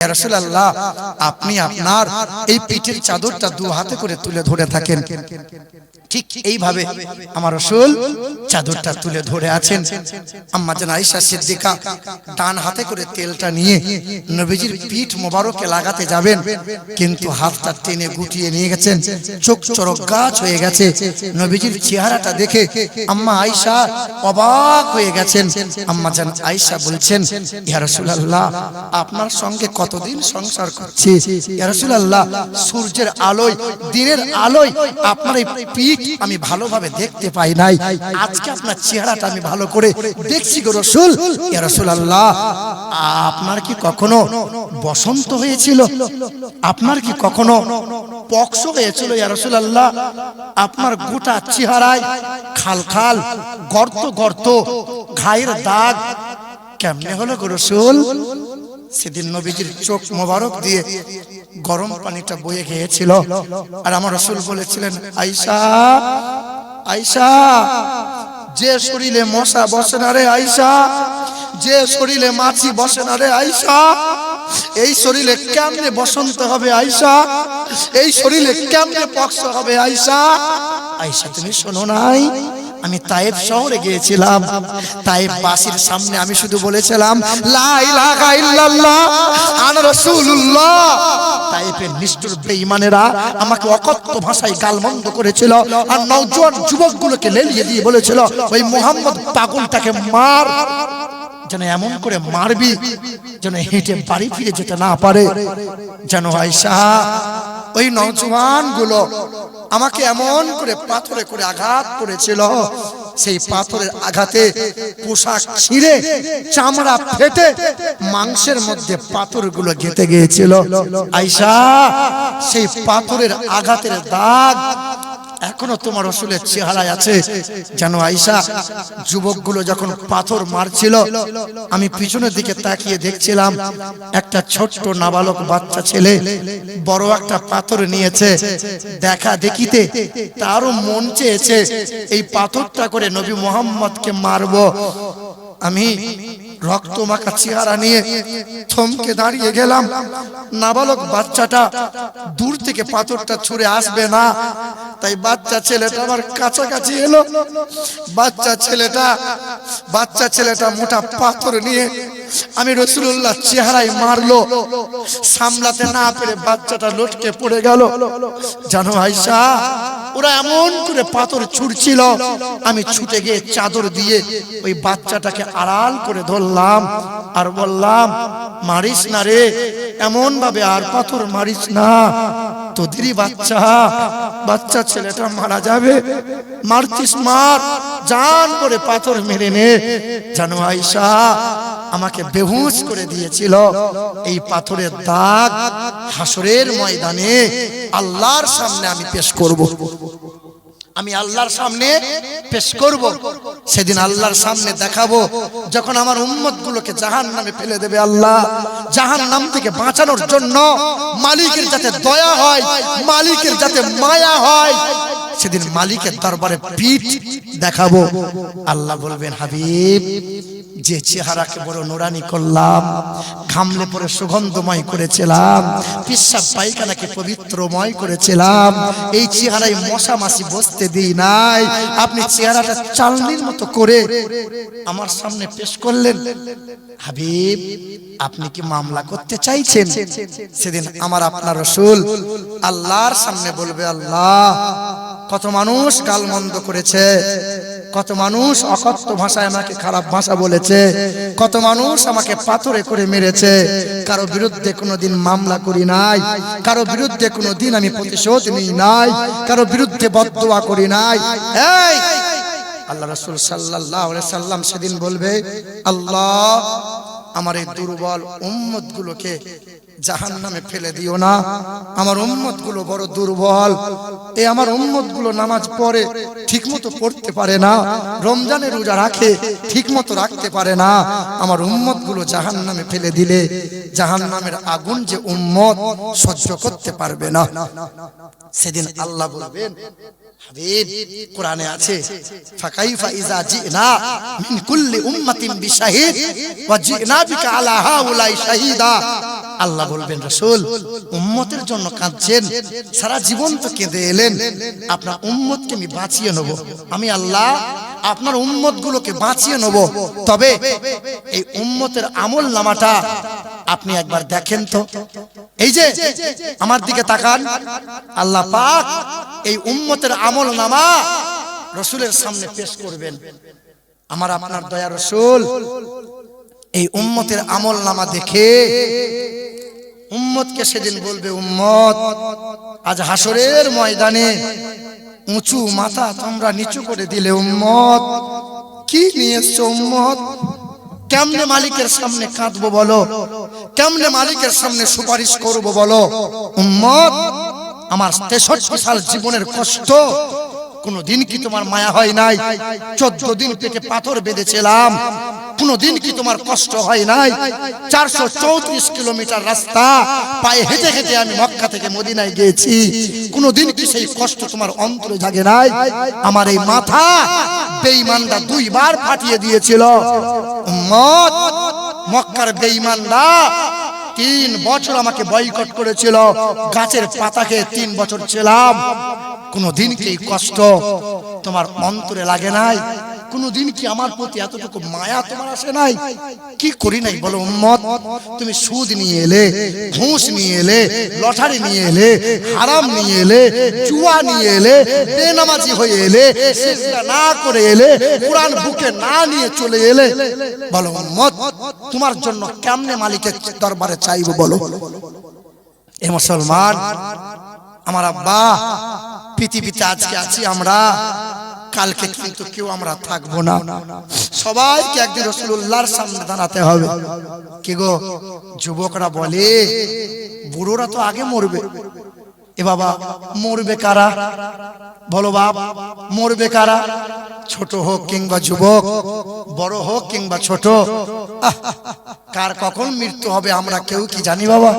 রাসূলুল্লাহ আপনি আপনার এই পিঠের চাদরটা দু হাতে করে তুলে ধরে থাকেন। ঠিক এইভাবে আমার রসুল চাদরটা তুলে ধরে আছেন। আম্মা জান আয়েশা সিদ্দিকা ডান হাতে করে তেলটা নিয়ে নবীজির পিঠ মোবারকে লাগাতে যাবেন, কিন্তু হাতটা টেনে গুটিয়ে নিয়ে গেছেন। চোখ চরক গাছ হয়ে গেছে। নবীজির চেহারাটা দেখে আম্মা আয়েশা অবাক হয়ে গেছেন। আম্মা জান আয়েশা বলছেন, ইয়া রাসূলুল্লাহ, আপনার সঙ্গে কতদিন সংসার করছি? ইয়া রাসূলুল্লাহ, সূর্যের আলোয়, দিনের আলোয় আপনার এই পিঠ আমি ভালোভাবে দেখতে পাই নাই। আজকে আপনার চেহারাটা আমি ভালো করে দেখছি গো রসুল। ইয়া আল্লাহ আপনার কি কখনো বসন্ত হয়েছিল? আপনার কি কখনো পক্স হয়েছিল? ইয়া আল্লাহ আপনার গোটা চেহারায় খাল খাল, গর্ত গর্ত, ঘায়ের দাগ কেমনে হলো রসুল? সেদিন নবীজির চোখ মোবারক দিয়ে গরম পানিটা বয়ে গিয়েছিল। আর আমার রসুল বলেছিলেন আইসা আইসা যে শরীরে মশা বসে না রে আইসা যে শরীরে মাছি বসে না রে আইসা এই শরীরে কেমনে বসন্ত হবে আইসা এই শরীরে কেমনে পক্ষ হবে আইসা আইসা তুমি শোনো নাই? আমি তায়েব শহরে গিয়েছিলাম, তায়েব বাসির সামনে আমি শুধু বলেছিলাম তায়েবের নিষ্ঠুর বেঈমানেরা আমাকে অকথ্য ভাষায় গালমন্দ করেছিল আর নওজোয়ান যুবকগুলোকে লেলিয়ে দিয়ে বলেছিল, ওই মোহাম্মদ পাগলটাকে মার। যেন এমন করে মারবি যেন হেঁটে বাড়ি ফিরে যেতে না পারে। যেন আয়সা ওই নজওয়ানগুলো আমাকে এমন করে পাথরে করে আঘাত করেছিল। সেই পাথরের আঘাতে পোশাক ছিঁড়ে চামড়া ফেটে মাংসের মধ্যে পাথরগুলো গেঁথে গিয়েছিল। আয়সা সেই পাথরের আঘাতের দাগ এখনও তোমার রসুলের চেহারায় আছে। যেন আইসা যুবকগুলো যখন পাথর মারছিল, আমি পিছনের দিকে তাকিয়ে দেখছিলাম, একটা ছোট্ট নাবালক বাচ্চা ছেলে বড় একটা পাথর নিয়েছে। দেখা দেখিতে তারও মন চেয়েছে, এই পাথরটা করে নবী মোহাম্মদকে মারবো। আমি রক্ত মাখা চেহারা নিয়ে থমকে দাঁড়িয়ে গেলাম। নাবালক বাচ্চাটা দূর থেকে পাথরটা ছুঁড়ে আসবে না। তাই বাচ্চা ছেলেটা আমার কাছাকাছি এলো। বাচ্চা ছেলেটা বাচ্চা ছেলেটা মোটা পাথর নিয়ে আমি রসুল্লাহ চেহারায় মারলো, সামলাতে না পেরে বাচ্চাটা লটকে পড়ে গেল। জানো আইসা ওরা এমন করে পাথর ছুটছিল আমি ছুটে গিয়ে চাদর দিয়ে ওই বাচ্চাটাকে আড়াল করে ধরলাম আর বললাম, মারিস না রে এমন ভাবে আর পাথর মারিস না। তোদেরই বাচ্চা বাচ্চা ছেলেটা মারা যাবে। মারছিস মার, জান করে পাথর মেরে নে। জানো আয়সা আমাকে বেহুশ করে দিয়েছিল। এই পাথরের দাগ হাসরের ময়দানে আল্লাহর সামনে আমি পেশ করব। আমি আল্লাহর সামনে পেশ করব। সেদিন আল্লাহর সামনে দেখাবো যখন আমার উম্মত গুলোকে জাহান নামে ফেলে দেবে আল্লাহ। জাহান নাম থেকে বাঁচানোর জন্য মালিকের যাতে দয়া হয়, মালিকের যাতে মায়া হয়, সেদিন মালিকের দরবারে পিঠ দেখাবো। আল্লাহ বলবেন, হাবিব যে চেহারাকে বড় নোরানি করলাম, ঘামলে পরে সুগন্ধময় করেছিলাম, পিসাব পায়খানাকে পবিত্রময় করেছিলাম, এই চেহারায় মশা মাসি বসতে দিই নাই, আপনি চেহারাটা চালনির মতো করে আমার সামনে পেশ করলেন। হাবিব, আপনি কি মামলা করতে চাইছেন? সেদিন আমার আপনার রসুল আল্লাহর সামনে বলবে, আল্লাহ, কত মানুষ গালমন্দ করেছে কত মানুষ অকথ্য ভাষায় আমাকে খারাপ ভাষা বলেছে, কত মানুষ আমাকে পাথরে করে মেরেছে, কারও বিরুদ্ধে কোনোদিন মামলা করি নাই, কারও বিরুদ্ধে কোনোদিন আমি প্রতিশোধ নিই নাই, কারও বিরুদ্ধে বদদোয়া করি নাই। আল্লাহ রাসূল আলাইহি সাল্লাম সেদিন বলবে, আল্লাহ আমার এই দুর্বল উম্মত গুলোকে জাহান নামে ফেলে দিও না। আমার উম্মতগুলো বড় দুর্বল। এই আমার উম্মতগুলো নামাজ পড়ে ঠিক মতো পড়তে পারে না। রমজানের রোজা রাখে ঠিক মতো রাখতে পারে না। আমার উম্মতগুলো জাহান নামে ফেলে দিলে জাহান নামের আগুন যে উম্মত সহ্য করতে পারবে না। সেদিন আল্লাহ বলবেন হাবিব, কোরআনে আছে, ফাকাইফা জিনা মিন কুল্লি উম্মাতিন বিশাহিদ ওয়া জিনা বিকা আলা হাউলাই শাহিদা। আল্লাহ বলবেন, রাসূল, উম্মতের জন্য কাঁদছেন, সারা জীবন তো কেঁদে এলেন। আপনার উম্মতকে আমি বাঁচিয়ে নেব। আমি আল্লাহ আপনার উম্মত গুলোকে বাঁচিয়ে নেব। তবে এই উম্মতের আমল নামাটা আপনি একবার দেখেন তো। এই যে, আমার দিকে তাকান। আল্লাহ পাক এই উম্মতের আমল নামা রসুলের সামনে পেশ করবেন। আমার আপনার দয়া রসুল, এই উম্মতের আমল নামা দেখে উম্মতকে সেদিন বলবে, উম্মত, আজ হাসরের ময়দানে উঁচু মাথা তোমরা নিচু করে দিলে, উম্মত, কি নিয়ে এসছো উম্মত? কেমনে মালিকের সামনে কাঁদবো বলো? কেমনে মালিকের সামনে সুপারিশ করব বলো? উম্মত, আমার তেষট্টি সাল জীবনের কষ্ট কোনদিন কি তোমার মায়া হয় নাই? চোদ্দ দিন পেটে পাথর বেঁধেছিলাম। কোনদিন কি তোমার কষ্ট হয় নাই? চারশো চৌত্রিশ কিলোমিটার রাস্তা, পায়ে হেঁটে হেঁটে আমি মক্কা থেকে মদিনায় গিয়েছি। কোনদিন কি সেই কষ্ট তোমার অন্তরে জাগে নাই? আমার এই মাথা বেঈমানরা দুইবার ফাটিয়ে দিয়েছিল। মক্কার বেঈমানরা তিন বছর আমাকে বয়কট করেছিল। গাছের পাতাকে তিন বছর ছিলাম। কোনো দিন কি কষ্ট? তোমার অন্তরে লাগে নাই? কোনদিন কি আমার প্রতি এতটুকু মায়া তোমার আসে নাই? কি করি নাই বলো উম্মত? তুমি সুদ নিয়ে এলে, ঘুষ নিয়ে এলে, লটারি নিয়ে এলে, হারাম নিয়ে এলে, জুয়া নিয়ে এলে, বেনামাজি হয়ে এলে না করে এলে, কোরআন বুকে না নিয়ে চলে এলে। বলো উম্মত, তোমার জন্য কেমনে মালিকের দরবারে চাইব বলো? এ মুসলমান, আমার আব্বা, পৃথিবীতে আজকে আছি আমরা। কালকে কিন্তু কেউ আমরা থাকব না। সবাইকে একদিন রসুল্লাহর সামনে দাঁড়াতে হবে। কি গো? যুবকরা বলে, বুড়োরা তো আগে মরবে। এ বাবা, মরবে কারা? বলো বাপ, মরবে কারা? ছোট হোক কিংবা যুবক, বড় হোক কিংবা ছোট কার কখন মৃত্যু হবে আমরা কেউ কি জানি বাবা?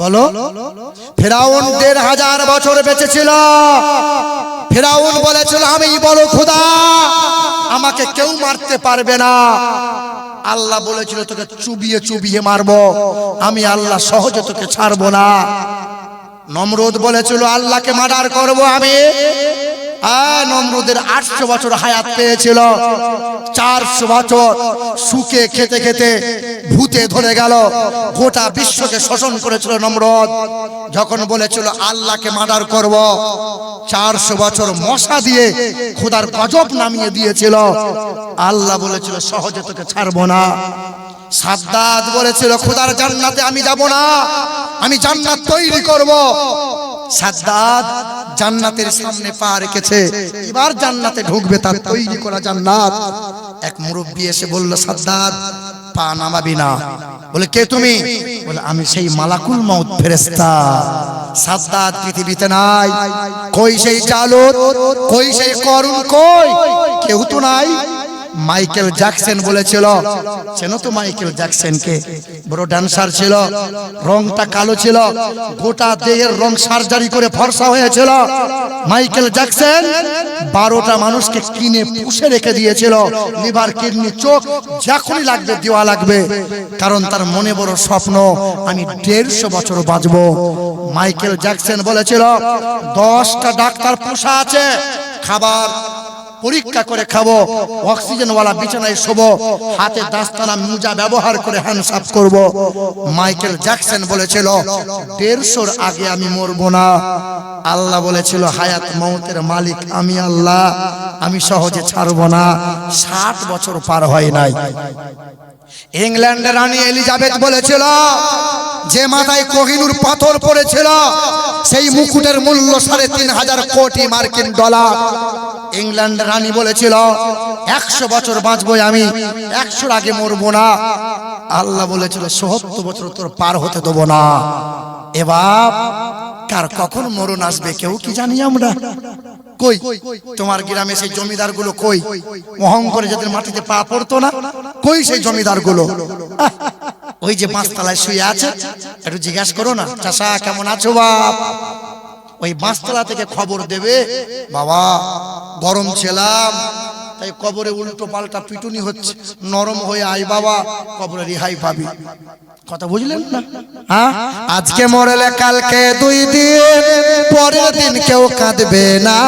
বলো ফেরাউন দেড় হাজার বছর বেঁচে ছিল ফেরাউন বলেছিল, আমি বলো খোদা আমাকে কেউ মারতে পারবে না। আল্লাহ বলেছিল, তোকে চুবিয়ে চুবিয়ে মারব। আমি আল্লাহ সহজে তোকে ছাড়বো না। নমরুদ বলেছিল, আল্লাহকে মার্ডার করব আমি। নমরুদের আটশো বছর হায়াত পেয়েছিল। চারশো বছর সুখে খেতে খেতে ভূতে ধরে গেল। গোটা বিশ্বকে শোষণ করেছিল নমরদ। যখন বলেছিল, আল্লাহকে মার্ডার করব, চারশো বছর মশা দিয়ে খোদার গজব নামিয়ে দিয়েছিল। আল্লাহ বলেছিল, সহজে তোকে ছাড়বো না। সাদ্দাত বলেছিল, খোদার জান্নাতে আমি যাব না। আমি জান্নাত তৈরি করব। সাদ্দাত জান্নাতের সামনে পা রেখেছে। এবার জান্নাতে ঢুকবে, তার তৈরি করা জান্নাত। এক মুরব্বী এসে বলল সাদ্দাত পা নামাবি না। বলে, কে তুমি? বলে, আমি সেই মালাকুল মউত ফেরেশতা। সাদ্দাত পৃথিবীতে নাই। কই সেই চালুত কই সেই করুণ কই? কেউ তো নাই। মাইকেল জ্যাকসন বলেছিল চেনো তো মাইকেল জ্যাকসনকে বড় ডান্সার ছিল রংটা কালো ছিল গোটা দেহের রং সার্জারি করে ফর্সা হয়েছিল। মাইকেল জ্যাকসন বারোটা মানুষকে কিনে পুষে রেখে দিয়েছিল লিভার কিডনি চোখ যখনই লাগবে দেওয়া লাগবে। কারণ তার মনে বড় স্বপ্ন আমি দেড়শো বছর বাঁচবো। মাইকেল জ্যাকসন বলেছিল দশটা ডাক্তার পোষা আছে খাবার পরীক্ষা করে খাব, অক্সিজেনওয়ালা বিছানায় শোবো, হাতে দাস্তানা মুজা ব্যবহার করে হ্যান্ড সাফ করব। মাইকেল জ্যাকসন বলেছিল, দেড়শোর আগে আমি মরবো না। আল্লাহ বলেছিল, হায়াত মৌতের মালিক আমি আল্লাহ, আমি সহজে ছাড়বো না। ষাট বছর পার হয় নাই। ইংল্যান্ডের রানী এলিজাবেথ বলেছিল যে মাথায় কোহিনুর পাথর পড়েছিল, সেই মুকুটের মূল্য সাড়ে তিন হাজার কোটি মার্কিন ডলার। ইংল্যান্ড রানী বলেছিল, একশো বছর বাঁচবো আমি, একশোর আগে মরবো না। আল্লাহ বলেছিল, সত্তর বছর তোর পার হতে দেবো না। এবার কার কখন মরণ আসবে কেউ কি জানি আমরা? কই? তোমার গ্রামে সেই জমিদারগুলো কই? অহং করে যাদের মাটিতে পা পড়তো না কই সেই জমিদারগুলো ওই যে পাঁচতলায় শুয়ে আছে একটু জিজ্ঞাসা করো না চাষা কেমন আছো বাপ? ওই বাঁশতলা থেকে খবর দেবে বাবা গরম ছিলাম তাই কবরে উল্টো পাল্টা পিটুনি হচ্ছে নরম হয়ে আয় বাবা কবরে রিহাই পাবি। কথা বুঝলেন না? আজকে মরলে কালকে দুই দিন, পরের দিন কেউ কাঁদবে না।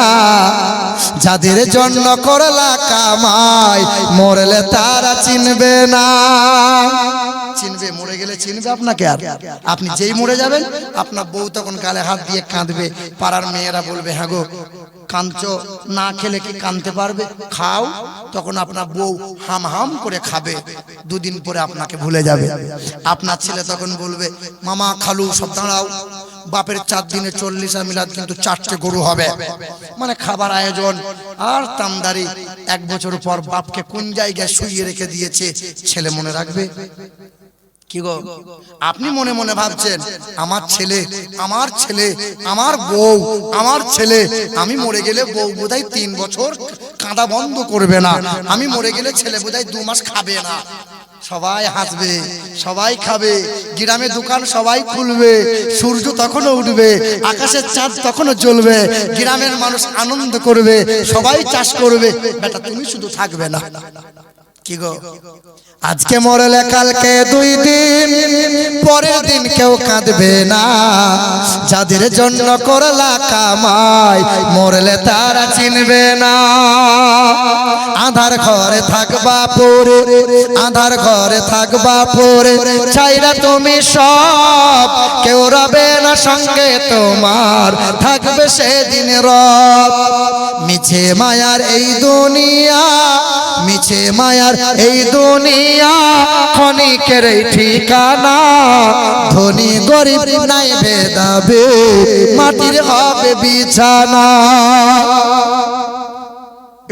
যাদের জন্য করলা কামাই, মরলে তারা চিনবে না। চিনবে, মরে গেলে চিনবে আপনাকে আর। আপনি যেই মরে যাবেন, আপনার বউ তখন গালে হাত দিয়ে কাঁদবে, পাড়ার মেয়েরা বলবে হ্যাঁ গো কাঁদছো? না খেলে কি কাঁদতে পারবে? খাও, তখন আপনার বউ হাম হাম করে খাবে। দুদিন পরে আপনাকে ভুলে যাবে। আপনার ছেলে তখন বলবে, মামা, খালু, সব দাঁড়াও। বাপের চার দিনে চল্লিশ মিলাদ কিন্তু চারটে গরু হবে। মানে খাবার আয়োজন। আর তামদারি, এক বছর পর বাপকে কোন জায়গায় শুইয়ে রেখে দিয়েছে, ছেলে মনে রাখবে? কি গো? আপনি মনে মনে ভাবছেন আমার ছেলে আমার ছেলে আমার বউ আমার ছেলে আমি মরে গেলে বউ বোধহয় তিন বছর কাঁদা বন্ধ করবে না। আমি মরে গেলে ছেলে বোধহয় দু মাস খাবে না। সবাই হাসবে সবাই খাবে গ্রামে দোকান সবাই খুলবে সূর্য তখনও উঠবে আকাশের চাঁদ তখনও জ্বলবে গ্রামের মানুষ আনন্দ করবে সবাই চাষ করবে। বেটা তুমি শুধু থাকবে না। আজকে মরলে কালকে দুই দিন, পরের দিন কেউ কাঁদবে না। যাদের জন্য করলা কামাই, মরলে তারা চিনবে না। আধার ঘরে থাকবা পরে, আধার ঘরে থাকবা পরে, চাইরা তুমি সব, কেউ রবে না সঙ্গে তোমার থাকবে সেদিন রব। মিছে মায়ার এই দুনিয়া, মিছে মায়ার এই দুনিয়া, ক্ষণিকের এই ঠিকানা। ধনী গরিব নাই ভেদাবে মাটির হবে বিছানা।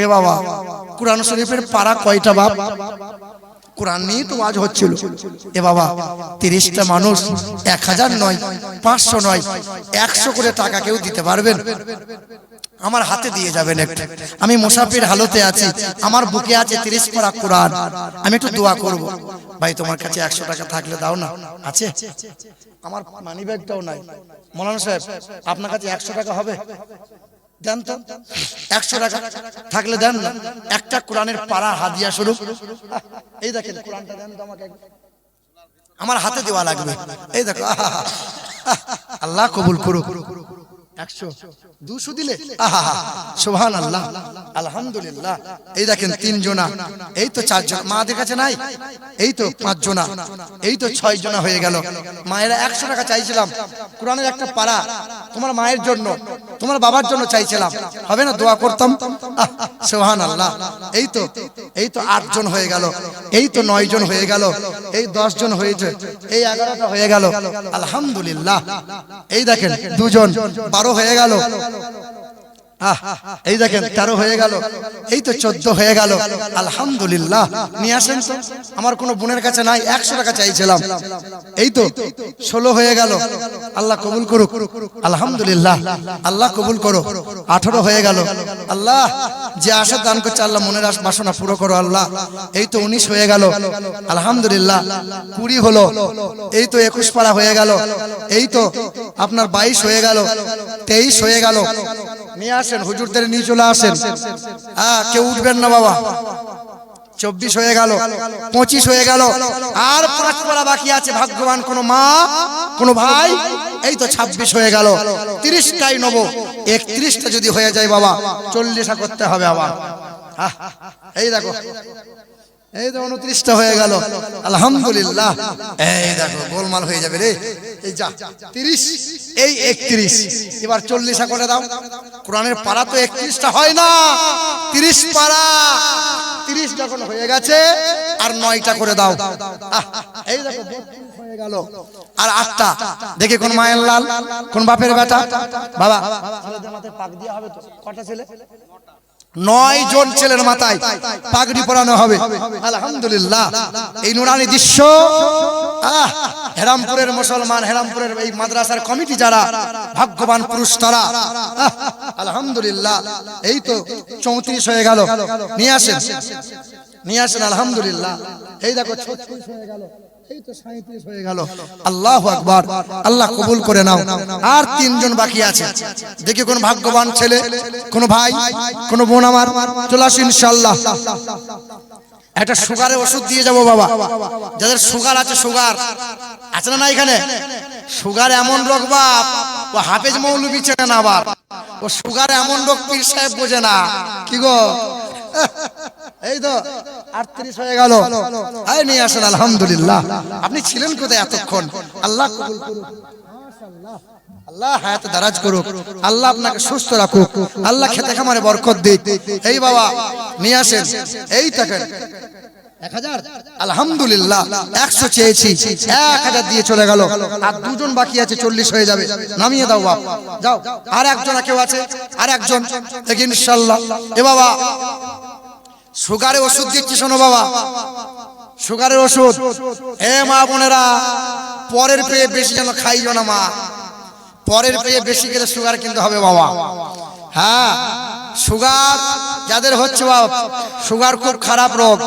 এ বাবা, কোরআন শরীফের পাড়া কয়টা বাপ? কোরআন নিয়ে তো আজ হচ্ছিল। এ বাবা, তিরিশটা মানুষ, এক হাজার নয়, পাঁচশো নয়, একশো করে টাকা কেউ দিতে পারবেন? আমার হাতে দিয়ে যাবেন একটু। আমি মুসাফির হালতে আছি, আমার বুকে আছে তিরিশ পারা কোরআন। আমি একটু দোয়া করব। ভাই, তোমার কাছে একশো টাকা থাকলে দাও না। আছে? আমার মানি ব্যাগটাও নাই। মৌলানা সাহেব, আপনার কাছে একশো টাকা হবে? দেন তো? একশো টাকা থাকলে দেন না। একটা কোরআনের পাড়া হাদিয়া স্বরূপ। এই দেখেন, কোরআনটা দেন আমার হাতে দেওয়া লাগবে। এই দেখো আল্লাহ কবুল করুক। একশো দুশো দিলে? সোহান আল্লাহ আলহামদুলিল্লাহ। এই দেখেন তিন জনা এই তো চারজন। মাদের কাছে নাই? এই তো পাঁচ জনা এই তো ছয় জনা হয়ে গেল। মায়েরা একশো টাকা চাইছিলাম। কোরআনের একটা পাড়া। তোমার মায়ের জন্য তোমার বাবার জন্য চাইছিলাম। হবে না? দোয়া করতাম। সোহান আল্লাহ এই তো এই তো আট জন হয়ে গেল। এই তো নয় জন হয়ে গেল। এই দশ জন হয়েছে। এই এগারোটা হয়ে গেল। আলহামদুলিল্লাহ। এই দেখেন দুজন বারো হয়ে গেল আহ, এই দেখেন, তেরো হয়ে গেল। এই তো চোদ্দ হয়ে গেল। আলহামদুলিল্লাহ। নিয়ে আসেন তো। আমার কোনো বোনের কাছে নাই, একশো টাকা চাইছিলাম। এই তো ষোলো হয়ে গেল। আল্লাহ কবুল করুক। আলহামদুলিল্লাহ। আল্লাহ কবুল করো। আঠারো হয়ে গেল। আল্লাহ, যে আশা দান করছে আল্লাহ, মনের আশ বাসনা পুরো করো আল্লাহ। এই তো উনিশ হয়ে গেল। আলহামদুলিল্লাহ। কুড়ি হলো। এই তো একুশ পাড়া হয়ে গেল। এই তো আপনার বাইশ হয়ে গেল। তেইশ হয়ে গেল। নিয়ে আসেন, হুজুরদের নিয়ে চলে আসেন। হ্যাঁ কেউ উঠবেন না বাবা। চব্বিশ হয়ে গেল, পঁচিশ হয়ে গেল, আর পাঁচ পাড়া বাকি আছে। ভাগ্যবান কোনো মা, কোনো ভাই, এই তো ছাব্বিশ হয়ে গেল। তিরিশটাই নেব। একত্রিশটা যদি হয়ে যায় বাবা চল্লিশটা করতে হবে আবার। এই দেখো। এই তো উনত্রিশটা হয়ে গেল। আলহামদুলিল্লাহ। এই দেখো, গোলমাল হয়ে যাবে রে। এই যা, তিরিশ করে দাও। কোরআনের পাড়া তো একত্রিশটা হয় না। তিরিশ পাড়া। তিরিশ যখন হয়ে গেছে, আর নয়টা করে দাও। এই দেখো হয়ে আর আটটা। দেখে কোন মায়ের লাল, কোন বাপের বেটা। বাবা পাক দেওয়া হবে তো। কটা ছেলে? নয় জন ছেলের মাথায় পাগড়ি পরানো হবে। আলহামদুলিল্লাহ। এই নুরানি দৃশ্য আহ, হেরামপুরের মুসলমান হেরামপুরের এই মাদ্রাসার কমিটি যারা ভাগ্যবান পুরুষ তারা আলহামদুলিল্লাহ। এই তো চৌত্রিশ হয়ে গেল। নিয়ে আসেন। নিয়ে আসেন আলহামদুলিল্লাহ। এই দেখো ছত্রিশ হয়ে গেল। এই তো 37 হয়ে গেল। আল্লাহু আকবার। আল্লাহ কবুল করে নাও। আর তিনজন বাকি আছে। দেখি কোন ভাগ্যবান ছেলে, কোন ভাই, কোন বোন আমার। চলে আসুন ইনশাআল্লাহ। একটা সুগারের ওষুধ দিয়ে যাব বাবা। যাদের সুগার আছে সুগার। আছে না না এখানে? সুগার এমন রোগ বাপ, ও হাফেজ মৌলবি চেনে না আবার ও সুগার এমন রোগ পীর সাহেব বোঝে না। কি গো? এই তো, আটত্রিশ হয়ে গেল। এই নিয়ে আসেন, আলহামদুলিল্লাহ। আপনি ছিলেন কোথায় এতক্ষণ? আল্লাহ আল্লাহ হায়াত দারাজ করুক। আল্লাহ আপনাকে সুস্থ রাখুক। আল্লাহ খেতে খামারে বরকত দিক। এই বাবা, নিয়ে আসেন। এই থাকেন। আলহামদুলিল্লাহ, একশো এক হাজার দিয়ে চলে গেল। আর দুজন বাকি আছে, চল্লিশ হয়ে যাবে। নামিয়ে দাও বাপ। যাও। আর একজন কেউ আছে? আর একজন? ইনশাল্লাহ। এ বাবা সুগারের ওষুধ দিচ্ছি শোনো বাবা। সুগারের ওষুধ। এ মা বোনেরা, পরের পেয়ে বেশি যেন খাইও না মা। পরের পেয়ে বেশি গেলে সুগার কিন্তু হবে বাবা। হ্যাঁ সুগার যাদের হচ্ছে বাবা সুগার খুব খারাপ রোগ।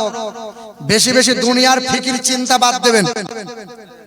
বেশি বেশি দুনিয়ার ফিকির চিন্তা বাদ দেবেন।